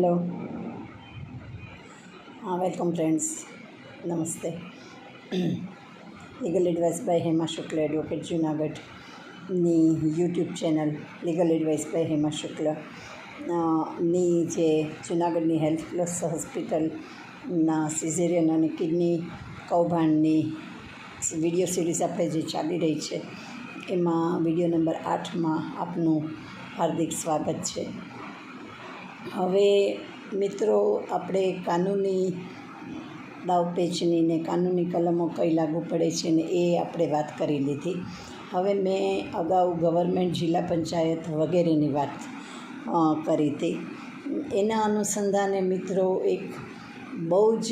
Hello. હા, welcome friends. નમસ્તે. Legal advice by Hema Shukla advocate જુનાગઢની YouTube channel legal advice by Hema Shukla. ની જે જુનાગઢની હેલ્થ પ્લસ હોસ્પિટલના સિઝેરિયન અને કિડની કૌભાંડની વીડિયો સિરીઝ આપણે જે ચાલી રહી છે, એમાં વીડિયો નંબર આઠમાં આપનું હાર્દિક સ્વાગત છે. હવે મિત્રો, આપણે કાનૂની દાવપેચની ને કાનૂની કલમો કઈ લાગુ પડે છે ને એ આપણે વાત કરી લીધી. હવે મેં અગાઉ ગવર્મેન્ટ જિલ્લા પંચાયત વગેરેની વાત કરી હતી. એના અનુસંધાને મિત્રો એક બહુ જ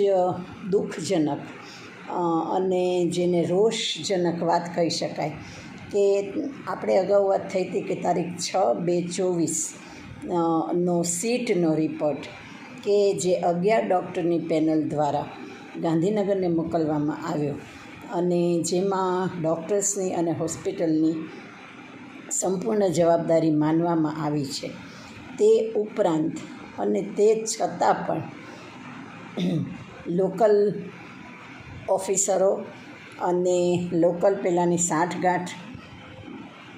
દુઃખજનક અને જેને રોષજનક વાત કહી શકાય કે આપણે અગાઉ વાત થઈ હતી કે તારીખ છ બે ચોવીસ નો સીટનો રિપોર્ટ કે જે અગિયાર ડૉક્ટરની પેનલ દ્વારા ગાંધીનગરને મોકલવામાં આવ્યો. અને જેમાં ડૉક્ટર્સની અને હોસ્પિટલની સંપૂર્ણ જવાબદારી માનવામાં આવી છે. તે ઉપરાંત, અને તે છતાં પણ, લોકલ ઓફિસરો અને લોકલ પેલાની સાંઠગાંઠ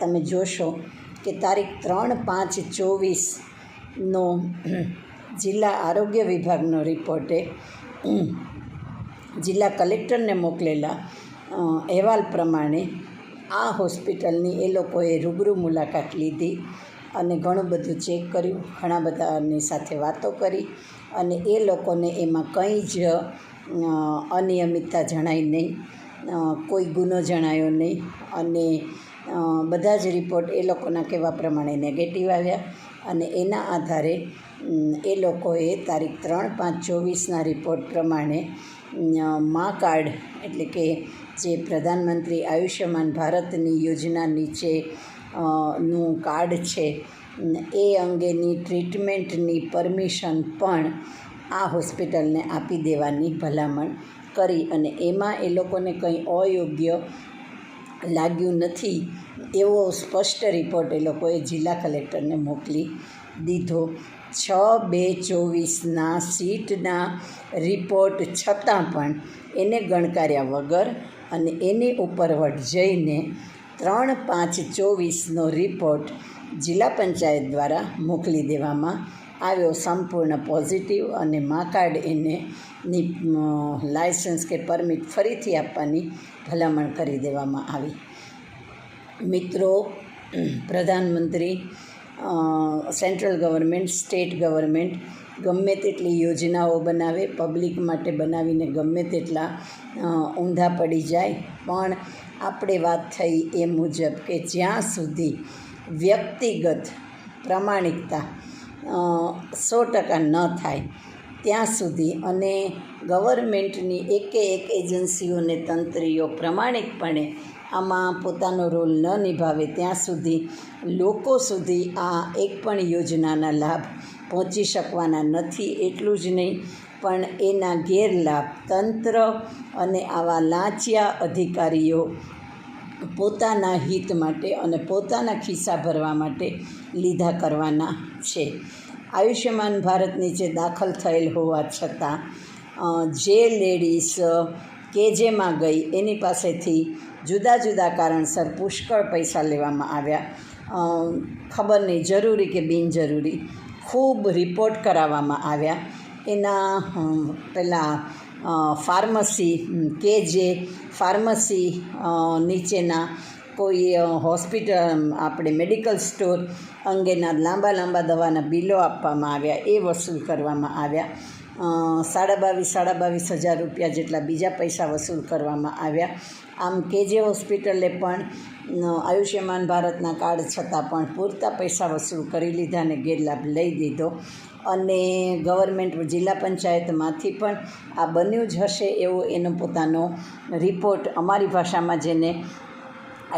તમે જોશો કે તારીખ ત્રણ પાંચ ચોવીસનો જિલ્લા આરોગ્ય વિભાગનો રિપોર્ટે જિલ્લા કલેક્ટરને મોકલેલા અહેવાલ પ્રમાણે આ હોસ્પિટલની એ લોકોએ રૂબરૂ મુલાકાત લીધી અને ઘણું બધું ચેક કર્યું, ઘણા બધાની સાથે વાતો કરી અને એ લોકોને એમાં કંઈ જ અનિયમિતતા જણાઈ નહીં કોઈ ગુનો જણાયો નહીં અને બધા જ રિપોર્ટ એ લોકોના કહેવા પ્રમાણે નેગેટિવ આવ્યા અને એના આધારે એ લોકોએ તારીખ ત્રણ પાંચ ચોવીસના રિપોર્ટ પ્રમાણે મા કાર્ડ એટલે કે જે પ્રધાનમંત્રી આયુષ્યમાન ભારતની યોજના નીચે નું કાર્ડ છે એ અંગેની ટ્રીટમેન્ટની પરમિશન પણ આ હોસ્પિટલને આપી દેવાની ભલામણ કરી અને એમાં એ લોકોને કંઈ અયોગ્ય લાગ્યું નથી એવો સ્પષ્ટ રિપોર્ટ એ લોકોએ જિલ્લા કલેક્ટરને મોકલી દીધો. છ બે ચોવીસના સીટના રિપોર્ટ છતાં પણ એને ગણકાર્યા વગર અને એની ઉપરવટ જઈને ત્રણ પાંચ ચોવીસનો રિપોર્ટ જિલ્લા પંચાયત દ્વારા મોકલી દેવામાં આવ્યો સંપૂર્ણ પોઝિટિવ અને મા કાર્ડ એને ની લાયસન્સ કે પરમિટ ફરીથી આપવાની ભલામણ કરી દેવામાં આવી. મિત્રો, પ્રધાનમંત્રી સેન્ટ્રલ ગવર્મેન્ટ સ્ટેટ ગવર્મેન્ટ ગમે તેટલી યોજનાઓ બનાવે પબ્લિક માટે બનાવીને ગમે તેટલા ઊંધા પડી જાય, પણ આપણે વાત થઈ એ મુજબ કે જ્યાં સુધી વ્યક્તિગત પ્રમાણિકતા સો ટકા ન થાય. ત્યાં સુધી અને ગવર્મેન્ટની એકે એક એજન્સીઓને તંત્રીઓ પ્રમાણિકપણે આમાં પોતાનો રોલ ન નિભાવે ત્યાં સુધી લોકો સુધી આ એક પણ યોજનાના લાભ પહોંચી શકવાના નથી, એટલું જ નહીં, પણ એના ગેરલાભ તંત્ર અને આવા લાંચિયા અધિકારીઓ પોતાના હિત માટે અને પોતાના ખિસ્સા ભરવા માટે લીધા કરવાના છે. આયુષ્યમાન ભારત નીચે દાખલ થયેલ હોવા છતાં જે લેડીઝ કે જેમાં ગઈ, એની પાસેથી જુદા જુદા કારણસર પુષ્કળ પૈસા લેવામાં આવ્યા. ખબર નહીં, જરૂરી કે બિનજરૂરી, ખૂબ રિપોર્ટ કરાવવામાં આવ્યા. એના પહેલાં ફાર્મસી કે જે ફાર્મસી નીચેના કોઈ હોસ્પિટલ આપણે મેડિકલ સ્ટોર અંગેના લાંબા લાંબા દવાના બિલો આપવામાં આવ્યા, એ વસૂલ કરવામાં આવ્યા. સાડા બાવીસ સાડા બાવીસ હજાર રૂપિયા જેટલા બીજા પૈસા વસૂલ કરવામાં આવ્યા. આમ કે જે હોસ્પિટલે પણ આયુષ્યમાન ભારતના કાર્ડ છતાં પણ પૂરતા પૈસા વસૂલ કરી લીધા અને ગેરલાભ લઈ દીધો. અને ગવર્મેન્ટ જિલ્લા પંચાયતમાંથી પણ આ બન્યું જ હશે એવો એનો પોતાનો રિપોર્ટ અમારી ભાષામાં જેને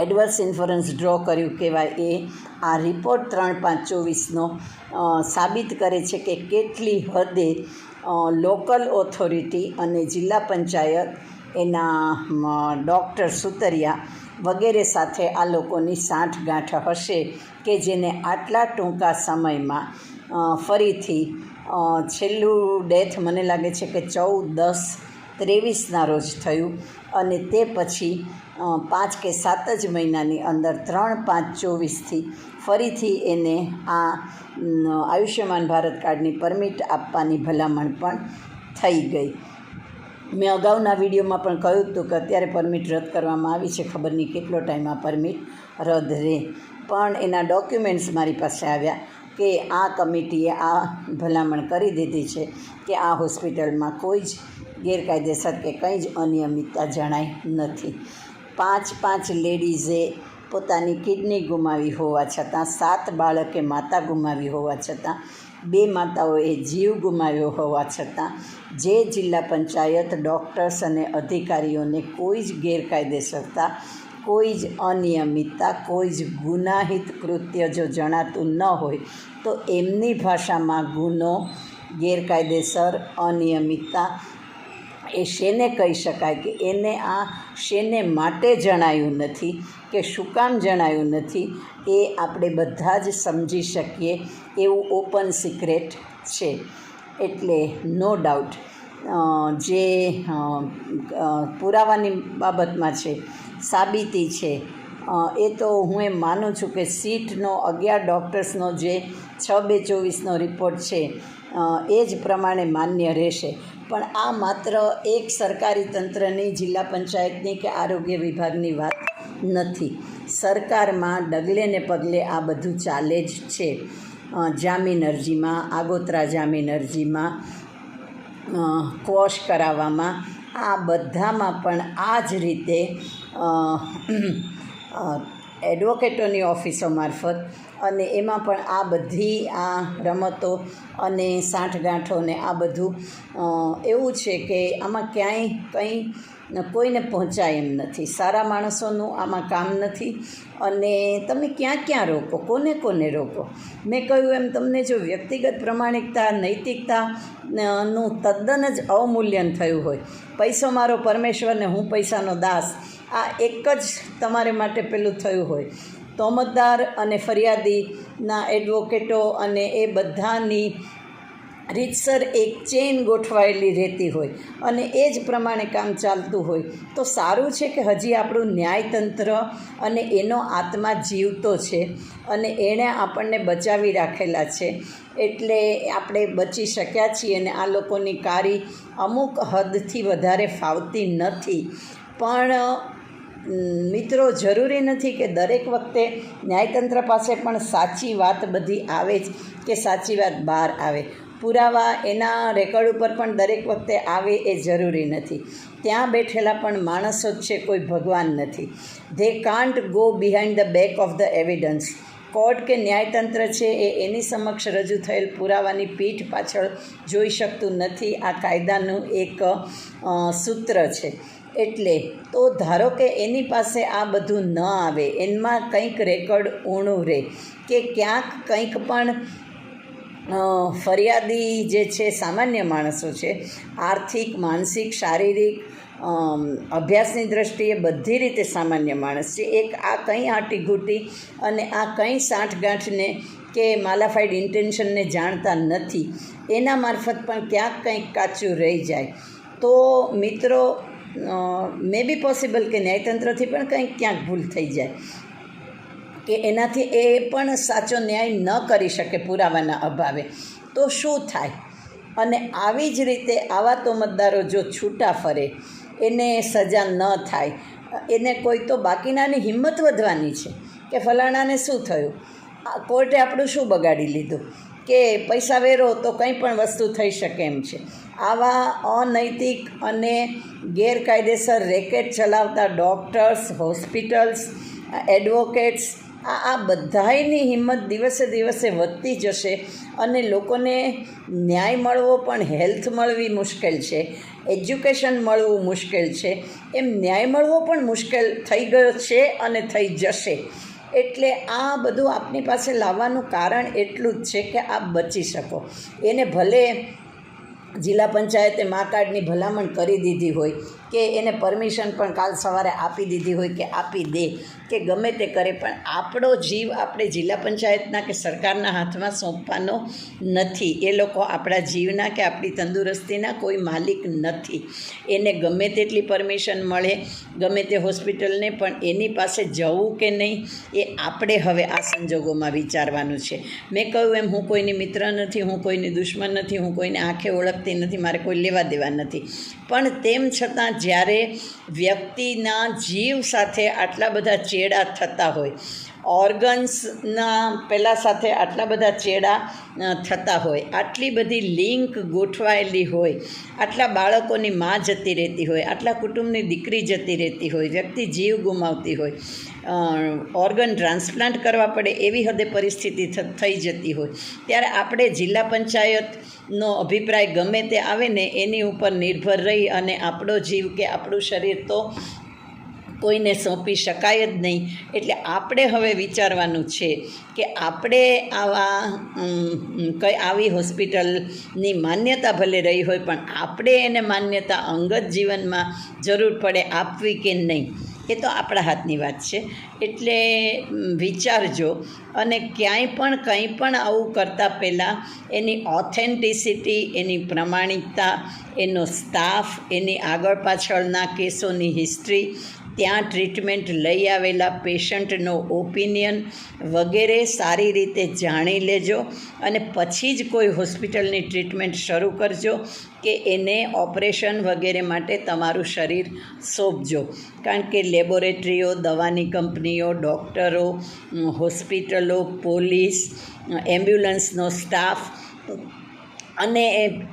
એડવર્સ ઇન્ફોરન્સ ડ્રો કર્યું કહેવાય એ આ રિપોર્ટ ત્રણ પાંચ ચોવીસનો સાબિત કરે છે કે કેટલી હદે લોકલ ઓથોરિટી અને જિલ્લા પંચાયત, એના ડૉક્ટર સુતરિયા વગેરે સાથે આ લોકોની સાંઠગાંઠ હશે કે જેને આટલા ટૂંકા સમયમાં ફરીથી છેલ્લું ડેથ મને લાગે છે કે ચૌદ દસ ત્રેવીસના રોજ થયું અને તે પછી પાંચ કે સાત જ મહિનાની અંદર ત્રણ પાંચ ચોવીસથી ફરીથી એને આ આયુષ્યમાન ભારત કાર્ડની પરમિટ આપવાની ભલામણ પણ થઈ ગઈ. મેં અગાઉના વિડીયોમાં પણ કહ્યું હતું કે અત્યારે પરમિટ રદ કરવામાં આવી છે. ખબર નહીં કેટલો ટાઈમ આ પરમિટ રદ રહે પણ એના ડોક્યુમેન્ટ્સ મારી પાસે આવ્યા કે આ કમિટીએ આ ભલામણ કરી દીધી છે કે આ હોસ્પિટલમાં કોઈ જ ગેરકાયદેસર કે કંઈ જ અનિયમિતતા જણાઈ નથી. પાંચ પાંચ લેડીઝે પોતાની કિડની ગુમાવી હોવા છતાં, સાત બાળકે માતા ગુમાવી હોવા છતાં, બે માતાઓએ જીવ ગુમાવ્યો હોવા છતાં, જે જિલ્લા પંચાયત, ડૉક્ટર્સ અને અધિકારીઓને કોઈ જ ગેરકાયદેસરતા, કોઈ જ અનિયમિતતા, કોઈ જ ગુનાહિત કૃત્ય જો જણાતું ન હોય, તો એમની ભાષામાં ગુનો, ગેરકાયદેસર, અનિયમિતતા એ શેને કહી શકાય કે એને આ શેને માટે જણાયું નથી કે શું કામ જણાયું નથી, એ આપણે બધા જ સમજી શકીએ એવું ઓપન સિક્રેટ છે. એટલે નો ડાઉટ જે પુરાવાની બાબતમાં છે, સાબિતી છે એ તો હું એમ માનું છું કે સીટનો અગિયાર ડૉક્ટર્સનો જે છ બે ચોવીસનો રિપોર્ટ છે એ જ પ્રમાણે માન્ય રહેશે. પણ આ માત્ર એક સરકારી તંત્રની, જિલ્લા પંચાયતની કે આરોગ્ય વિભાગની વાત નથી. સરકારમાં ડગલે ને પગલે આ બધું ચાલે જ છે. જામીન અરજીમાં, આગોતરા જામીન અરજીમાં કોશ કરાવવામાં, આ બધામાં પણ આ જ રીતે એડવોકેટોની ઓફિસો મારફત અને એમાં પણ આ બધી આ રમતો અને સાંઠગાંઠો ને આ બધું એવું છે કે આમાં ક્યાંય કંઈ કોઈને પહોંચાય એમ નથી. સારા માણસોનું આમાં કામ નથી અને તમે ક્યાં ક્યાં રોકો? કોને કોને રોકો? મેં કહ્યું એમ, તમને જો વ્યક્તિગત પ્રમાણિકતા, નૈતિકતા નું તદ્દન જ અવમૂલ્યન થયું હોય, પૈસો મારો પરમેશ્વર ને હું પૈસાનો દાસ આ એક જ તમારે માટે પેલું થયું હોય. તોમતદાર અને ફરિયાદીના એડવોકેટો અને એ બધાની રીતસર એક ચેન ગોઠવાયેલી રહેતી હોય અને એ જ પ્રમાણે કામ ચાલતું હોય. તો સારું છે કે હજી આપણું ન્યાયતંત્ર અને એનો આત્મા જીવતો છે અને એણે આપણને બચાવી રાખેલા છે. એટલે આપણે બચી શક્યા છીએ અને આ લોકોની કારી અમુક હદથી વધારે ફાવતી નથી. પણ મિત્રો, જરૂરી નથી કે દરેક વખતે ન્યાયતંત્ર પાસે પણ સાચી વાત બધી આવે જ કે સાચી વાત બહાર આવે. પુરાવા એના રેકોર્ડ ઉપર પણ દરેક વખતે આવે એ જરૂરી નથી. ત્યાં બેઠેલા પણ માણસો જ છે, કોઈ ભગવાન નથી. They can't go behind the back of the evidence court કે ન્યાયતંત્ર છે એ એની સમક્ષ રજૂ થયેલ પુરાવાની પીઠ પાછળ જોઈ શકતું નથી. આ કાયદાનું એક સૂત્ર છે. એટલે તો ધારો કે એની પાસે આ બધું ન આવે એમાં કંઈક રેકોર્ડ ઊણું રહે કે ક્યાંક કંઈક પણ ફરિયાદી જે છે, સામાન્ય માણસો છે, આર્થિક, માનસિક, શારીરિક અભ્યાસની દ્રષ્ટિએ બધી રીતે સામાન્ય માણસ છે. એક આ કંઈ આંટીઘૂંટી અને આ કંઈ સાંઠગાંઠને કે માલાફાઈડ ઇન્ટેન્શનને જાણતા નથી. એના મારફત પણ ક્યાંક કંઈક કાચું રહી જાય. તો મિત્રો મે બી પોસિબલ કે ન્યાયતંત્રથી પણ કંઈક ક્યાંક ભૂલ થઈ જાય. કે એનાથી એ પણ સાચો ન્યાય ન કરી શકે પુરાવાના અભાવે. તો શું થાય? અને આવી જ રીતે આવા તો મતદારો જો છૂટા ફરે, એને સજા ન થાય. એને કોઈ તો બાકીનાની હિંમત વધવાની છે કે ફલાણાને શું થયું? કોર્ટે આપણું શું બગાડી લીધું? કે પૈસા વેરો તો કંઈ પણ વસ્તુ થઈ શકે એમ છે. આવા અનૈતિક અને ગેરકાયદેસર રેકેટ ચલાવતા ડૉક્ટર્સ, હોસ્પિટલ્સ, એડવોકેટ્સ, આ આ બધાયની હિંમત દિવસે દિવસે વધતી જશે અને લોકોને ન્યાય મળવો પણ હેલ્થ મળવી મુશ્કેલ છે. એજ્યુકેશન મળવું મુશ્કેલ છે. એમ ન્યાય મળવો પણ મુશ્કેલ થઈ ગયો છે અને થઈ જશે. એટલે આ બધું આપની પાસે લાવવાનું કારણ એટલું જ છે કે આપ બચી શકો. એને ભલે જિલ્લા પંચાયતે મા કાર્ડની ભલામણ કરી દીધી હોય. કે એને પરમિશન પણ કાલ સવારે આપી દીધી હોય કે આપી દે, કે ગમે તે કરે, પણ આપણો જીવ આપણે જિલ્લા પંચાયતના કે સરકારના હાથમાં સોંપવાનો નથી. એ લોકો આપણા જીવના કે આપણી તંદુરસ્તીના કોઈ માલિક નથી. એને ગમે તેટલી પરમિશન મળે, ગમે તે હોસ્પિટલને, પણ એની પાસે જવું કે નહીં, એ આપણે હવે આ સંજોગોમાં વિચારવાનું છે. મેં કહ્યું એમ, હું કોઈની મિત્ર નથી, હું કોઈની દુશ્મન નથી, હું કોઈને આંખે ઓળખતી નથી, મારે કોઈ લેવા દેવા નથી. પણ તેમ છતાં જ્યારે વ્યક્તિના જીવ સાથે આટલા બધા ચેડા થતા હોય ઓર્ગન્સના પહેલાં સાથે આટલા બધા ચેડા થતા હોય. આટલી બધી લિંક ગોઠવાયેલી હોય. આટલા બાળકોની મા જતી રહેતી હોય. આટલા કુટુંબની દીકરી જતી રહેતી હોય. વ્યક્તિ જીવ ગુમાવતી હોય. ઓર્ગન ટ્રાન્સપ્લાન્ટ કરવા પડે એવી હદે પરિસ્થિતિ થઈ જતી હોય. ત્યારે આપણે જિલ્લા પંચાયતનો અભિપ્રાય ગમે તે આવે ને એની ઉપર નિર્ભર રહી અને આપણો જીવ કે આપણું શરીર તો કોઈને સોંપી શકાય જ નહીં. એટલે આપણે હવે વિચારવાનું છે કે આપણે આવા કંઈ આવી હોસ્પિટલની માન્યતા ભલે રહી હોય, પણ આપણે એને માન્યતા અંગત જીવનમાં જરૂર પડે આપવી કે નહીં, એ તો આપણા હાથની વાત છે. એટલે વિચારજો અને ક્યાંય પણ કંઈ પણ આવું કરતાં પહેલાં એની ઓથેન્ટિસિટી, એની પ્રમાણિકતા, એનો સ્ટાફ એની આગળ પાછળના કેસોની હિસ્ટ્રી ત્યાં ટ્રીટમેન્ટ લઈ આવેલા પેશન્ટનો ઓપિનિયન વગેરે સારી રીતે જાણી લેજો અને પછી જ કોઈ હોસ્પિટલની ટ્રીટમેન્ટ શરૂ કરજો કે એને ઓપરેશન વગેરે માટે તમારું શરીર સોંપજો. કારણ કે લેબોરેટરીઓ, દવાની કંપનીઓ, ડૉક્ટરો, હોસ્પિટલો, પોલીસ, એમ્બ્યુલન્સનો સ્ટાફ અને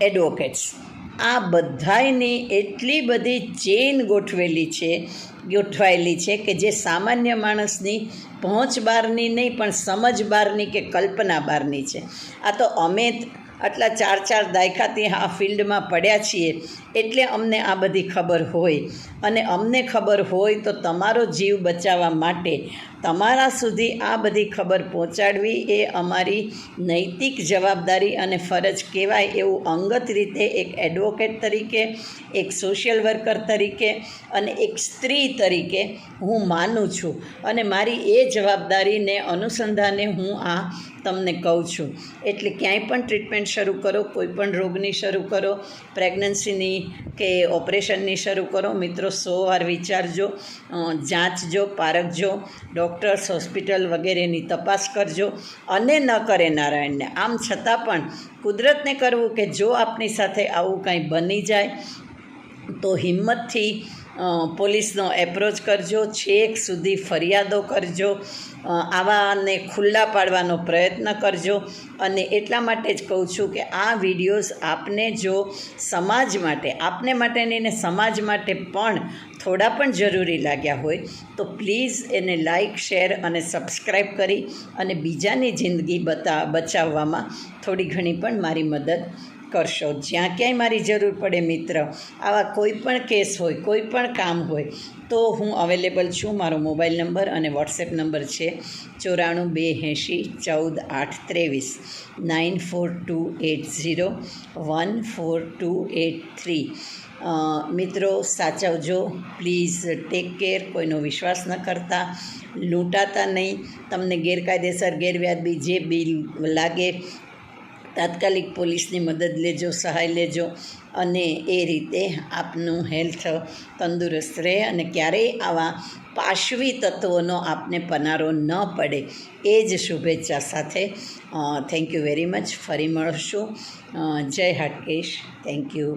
એડવોકેટ્સ આ બધાયની એટલી બધી ચેઇન ગોઠવેલી છે, ગોઠવાયેલી છે કે જે સામાન્ય માણસની પહોંચ બહારની નહીં, પણ સમજ બહારની કે કલ્પના બહારની છે. આ તો અમે આટલા ચાર ચાર દાયકાથી આ ફિલ્ડમાં પડ્યા છીએ. એટલે અમને આ બધી ખબર હોય. અને અમને ખબર હોય તો તમારો જીવ બચાવવા માટે તમારા સુધી આ બધી ખબર પહોંચાડવી એ અમારી નૈતિક જવાબદારી અને ફરજ કહેવાય એવું અંગત રીતે એક એડવોકેટ તરીકે, એક સોશિયલ વર્કર તરીકે અને એક સ્ત્રી તરીકે હું માનું છું. અને મારી એ જવાબદારીને અનુસંધાને હું આ તમને કહું છું. એટલે ક્યાંય પણ ટ્રીટમેન્ટ શરૂ કરો, કોઈ પણ રોગની શરૂ કરો પ્રેગ્નન્સીની કે ઓપરેશનની શરૂ કરો. મિત્રો, સો વાર વિચારજો જાંચજો, પારખજો, ડૉક્ટર્સ, હોસ્પિટલ વગેરેની તપાસ કરજો અને ન કરે નારાયણને. આમ છતાં પણ કુદરતને કરવું કે જો આપની સાથે આવું કાંઈ બની જાય, તો હિંમતથી પોલીસનો એપ્રોચ કરજો, છેક સુધી ફરિયાદો કરજો આવાને ખુલ્લા પાડવાનો પ્રયત્ન કરજો. અને એટલા માટે જ કહું છું કે આ વિડીયોઝ આપને જો સમાજ માટે, આપને માટે નહીં સમાજ માટે પણ થોડા પણ જરૂરી લાગ્યા હોય, તો પ્લીઝ એને લાઇક શેર અને સબસ્ક્રાઈબ કરી અને બીજાની જિંદગી બતા, બચાવવામાં થોડી ઘણી પણ મારી મદદ કરશો. જ્યાં ક્યાંય મારી જરૂર પડે મિત્ર, આવા કોઈ પણ કેસ હોય, કોઈ પણ કામ હોય, તો હું અવેલેબલ છું. મારો મોબાઈલ નંબર અને વોટ્સએપ નંબર છે ચોરાણું બે એંશી ચૌદ આઠ ત્રેવીસ. Nine four two eight zero one four two eight three. મિત્રો, સાચવજો. Please take care. કોઈનો વિશ્વાસ ન કરતા. લૂંટાતા નહીં. તમને ગેરકાયદેસર ગેરવ્યાજબી જે બિલ લાગે તાત્કાલિક પોલીસની મદદ લેજો, સહાય લેજો અને એ રીતે આપનું હેલ્થ તંદુરસ્ત રહે અને ક્યારેય આવા પાશવી તત્વોનો આપને પનારો ન પડે. એ જ શુભેચ્છા સાથે થેન્ક યુ વેરી મચ ફરી મળશું. જય હાટકેશ. Thank you